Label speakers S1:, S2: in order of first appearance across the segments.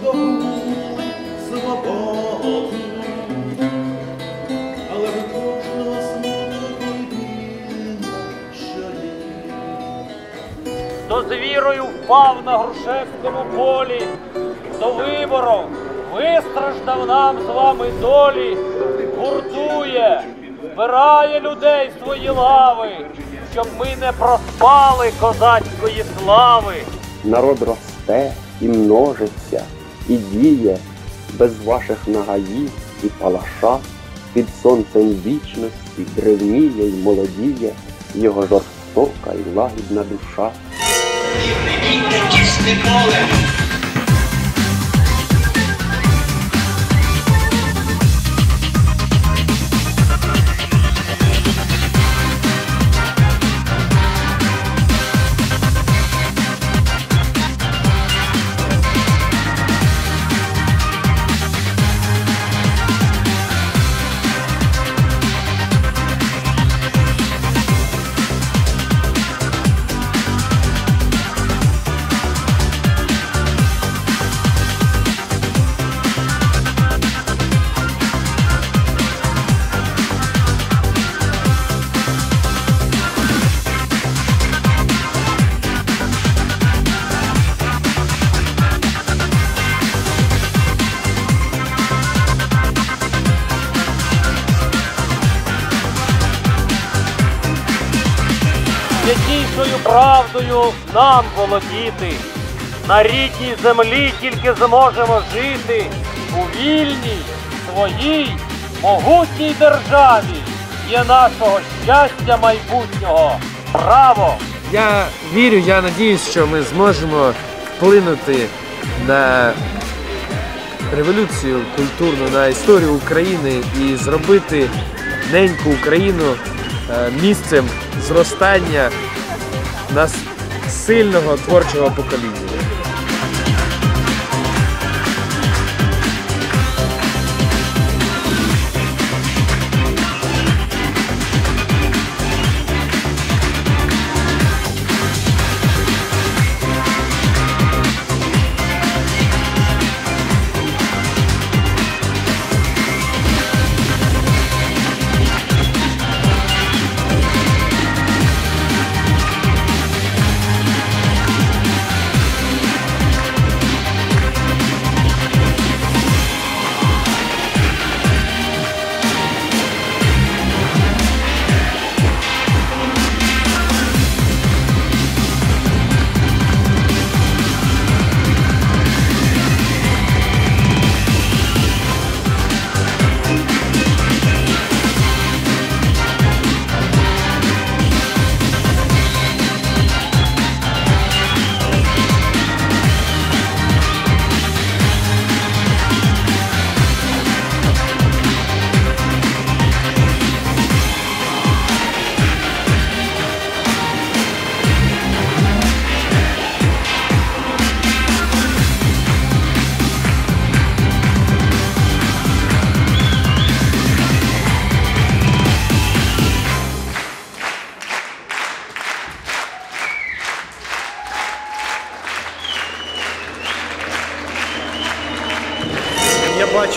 S1: здобули свободу, але в кожного смуток і біль
S2: хто з вірою впав на Грушевському полі, до вибору вистраждав нам з вами долі, гуртує, збирає людей свої лави, щоб ми не проспали козацької слави.
S3: народ росте і множиться, і діє без ваших нагаїв і палаша, під сонцем вічності древніє й молодіє його жорстока й лагідна душа.
S2: Святійшою правдою нам володіти. На рідній землі тільки зможемо жити у вільній, своїй, могутній державі. Є нашого щастя майбутнього. Право!
S4: Я вірю, я надіюсь, що ми зможемо вплинути на революцію культурну, на історію України і зробити неньку Україну е, місцем зростання нас сильного творчого покоління.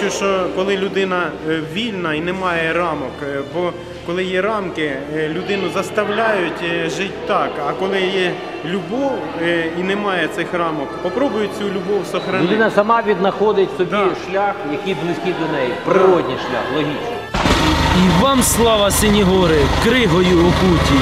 S5: Бачу, що коли людина е, вільна і немає рамок, е, бо коли є рамки, е, людину заставляють жити так. А коли є любов і немає цих рамок, попробуй цю любов сохранити.
S6: Людина сама віднаходить собі
S5: Да.
S6: шлях, який близький до неї, природній шлях, логічний.
S7: І вам слава сині гори, кригою окуті,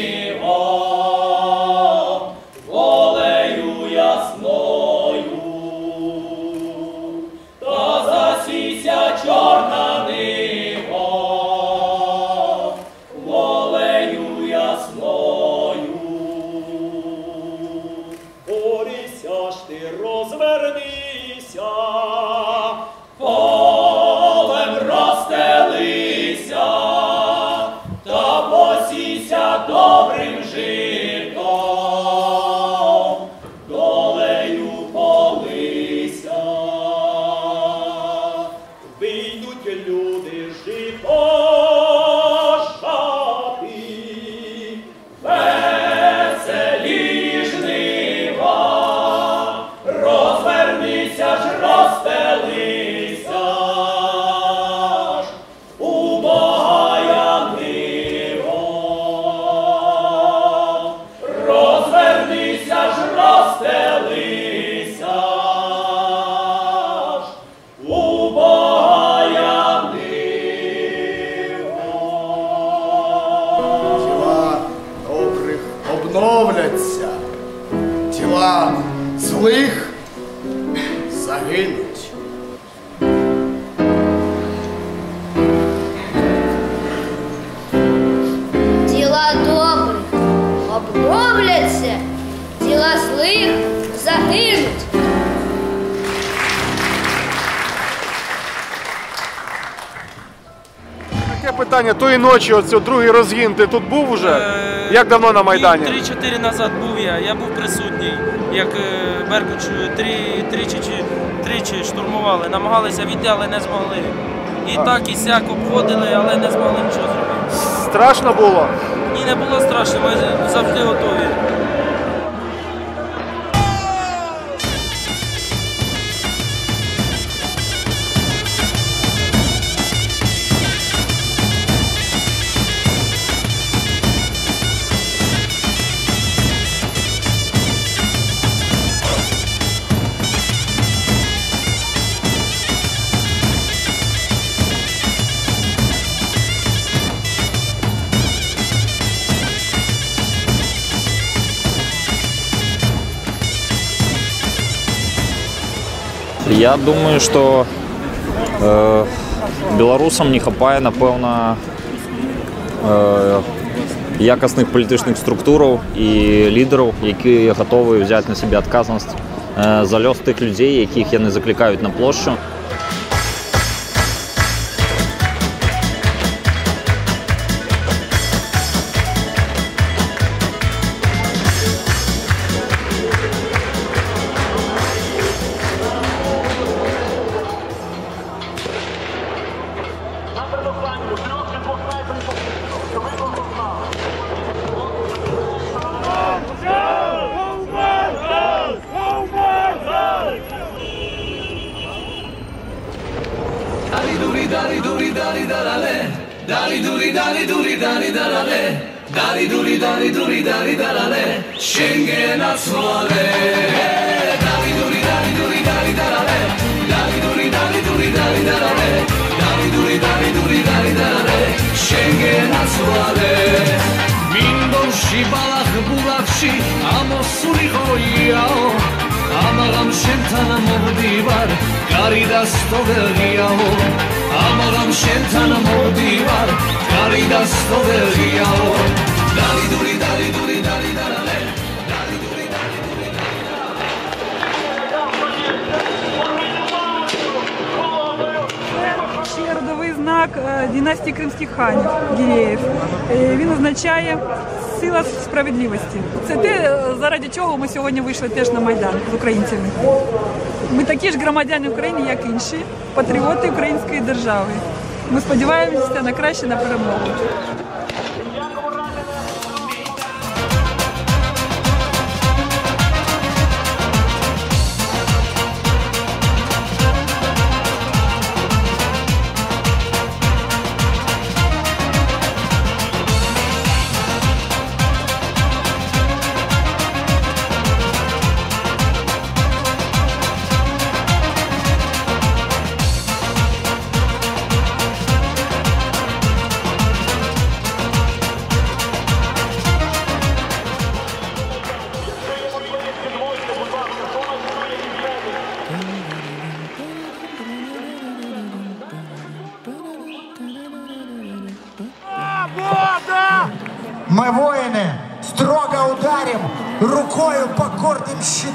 S8: тої ночі, оце другий розгін, ти тут був уже? Як давно на Майдані?
S9: Днів 3-4 назад був я, я був присутній, як е, Беркут е, три, тричі, чи, тричі штурмували, намагалися відійти, але не змогли. І так і сяк обходили, але не змогли нічого зробити.
S8: Страшно було?
S9: Ні, не було страшно, ми завжди готові.
S10: Я думаю, што э, беларусам не хапае напэўна э, якасных палітычных структураў і лідараў, якія гатовы ўзяць на сябе адказнасць э, за лёс тых людзей, якіх яны заклікаюць на плошчу.
S11: გასვალე მინდორში ბალახბურახში ამოსულიყო იაო? ამაღამ შენთან მოვდივარ კარი და სტოველიაო ამაღამ შენთან მოვდივარ კარი და სტოველიაო დალიდური
S12: დალიდური დალიდური знак е, династії кримських ханів Гіреїв. Е, Він означає сила справедливості. Це те, е, заради чого ми сьогодні вийшли теж на Майдан з українцями. Ми такі ж громадяни України, як інші, патріоти української держави. Ми сподіваємося на краще на перемогу.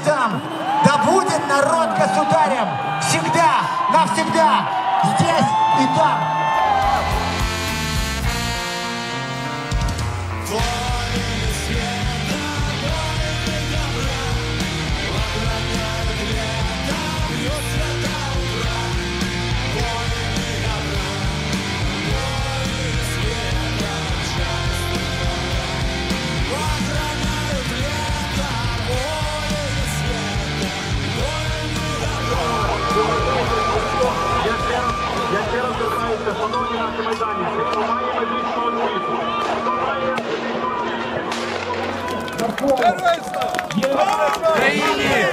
S13: dumb. Україні!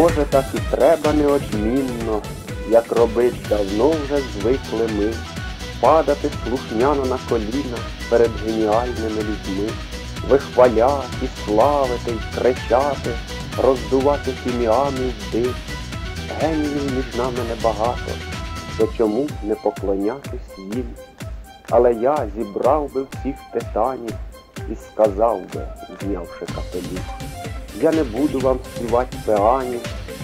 S3: Може, так і треба неодмінно, як робить давно вже звикли ми, падати слухняно на коліна перед геніальними людьми, вихваляти, славити кричати, роздувати фіміами в дим. Геніїв між нами небагато, то чому не поклонятись їм? Але я зібрав би всіх титанів і сказав би, знявши капелюх, я не буду вам співати пеанів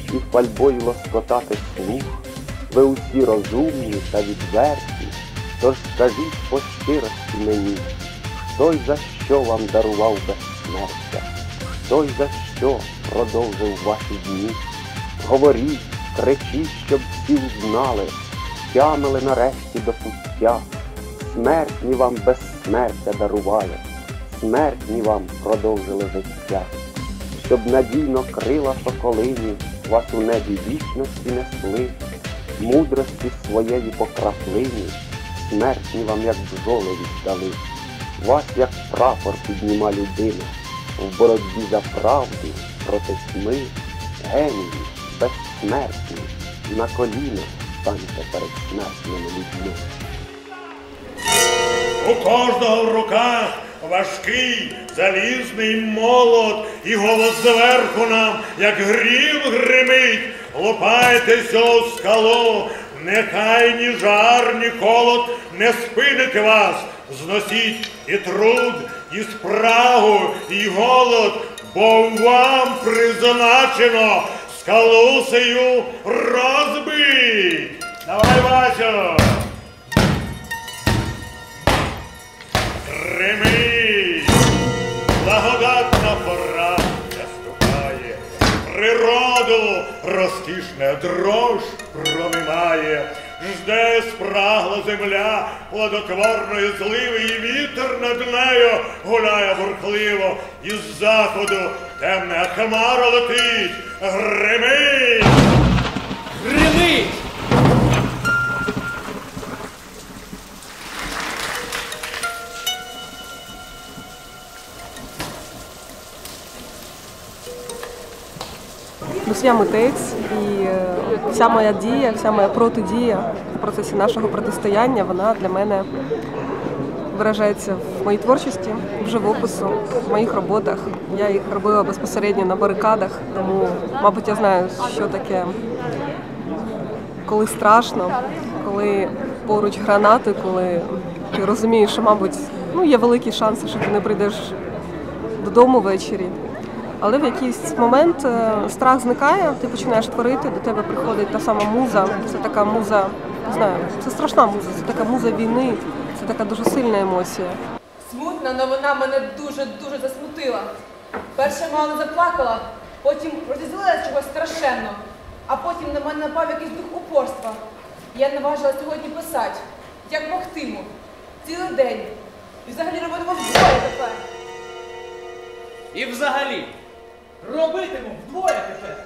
S3: і фальбою лоскотати слух. Ви усі розумні та відверті, тож скажіть по щирості мені, хто й за що вам дарував безсмертя, хто й за що продовжив ваші дні. Говоріть, кричіть, щоб всі узнали, тямили нарешті до пуття. Смертні вам безсмертя дарували, смертні вам продовжили життя, щоб надійно крила соколині вас у небі вічності несли, мудрості своєї по краплині, смертні вам, як бджоли віддали, вас, як прапор підніма людина, в боротьбі за правду проти тьми, генії, безсмертні, на коліна станьте перед смертними людьми.
S14: У кожного в руках важкий залізний молот, і голос зверху нам, як грім гримить, лупайтеся у скалу, нехай ні жар, ні холод не спинить вас, зносіть і труд, і спрагу, і голод, бо вам призначено скалу сию розбить. Давай, Васю! Гримить, розкішне дрож промимає, жде спрагла земля плодотворної зливи, і вітер над нею гуляє бурхливо, із заходу темна хмара летить, гримить!
S2: Гримить!
S15: Я митець, і е, вся моя дія, вся моя протидія в процесі нашого протистояння, вона для мене виражається в моїй творчості, в живопису, в моїх роботах. Я їх робила безпосередньо на барикадах, тому, мабуть, я знаю, що таке, коли страшно, коли поруч гранати, коли ти розумієш, що, мабуть, ну, є великі шанси, що ти не прийдеш додому ввечері. Але в якийсь момент е, страх зникає, ти починаєш творити, до тебе приходить та сама муза. Це така муза, не знаю, це страшна муза, це така муза війни, це така дуже сильна емоція.
S16: Смутна новина мене дуже-дуже засмутила. Перше мало заплакала, потім розділилася чогось страшенно, а потім на мене напав якийсь дух упорства. Я наважила сьогодні писати, як могтиму, цілий день. І взагалі робитиму вдвоє тепер.
S2: І взагалі, робитиму вдвоє тепер.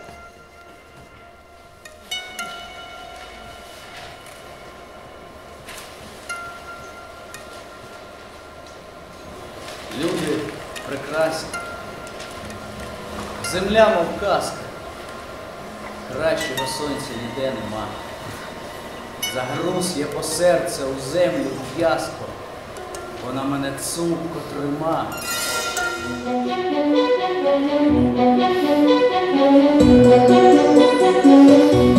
S17: Люди прекрасні. Земля, мов казка. Кращого сонця ніде нема. Загруз я по серце у землю в'язко. Вона мене цупко трима.
S16: Thank you.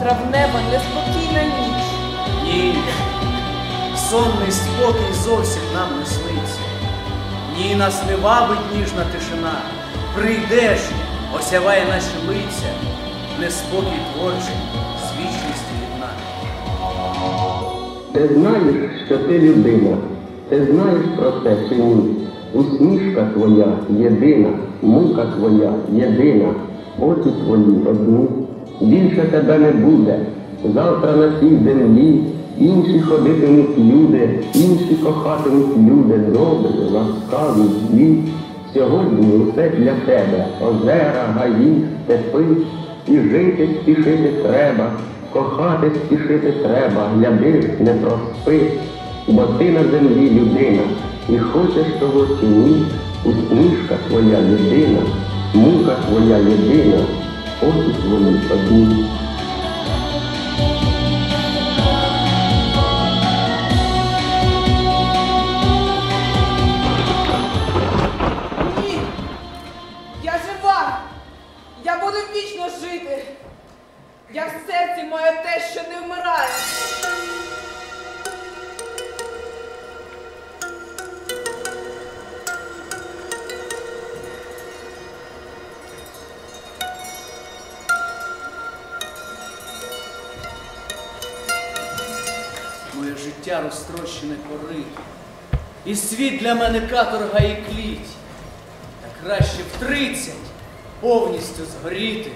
S16: Травнева неспокійна ніч.
S17: Ні, сонний спокій зовсім нам не сниться. Ні, нас не вабить ніжна тишина. Прийдеш, осяває наші лиця, неспокій творчий, з вічністю єдна.
S3: Ти знаєш, що ти людина, ти знаєш про це чи ні? Усмішка твоя єдина, мука твоя єдина, очі твої одні. Більше тебе не буде. Завтра на цій землі інші ходитимуть люди, інші кохатимуть люди, добрі, ласкаві, злі. Сьогодні усе для тебе, озера, гаї, степи, і жити спішити треба, кохати спішити треба, гляди, не проспи, бо ти на землі людина, і хочеш того чи ні, усмішка твоя єдина, мука твоя єдина, твої одні.
S17: Розтрощене корито. І світ для мене каторга і кліть. Та краще в тридцять повністю згоріти,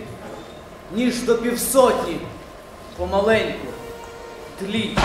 S17: ніж до півсотні помаленьку тліть.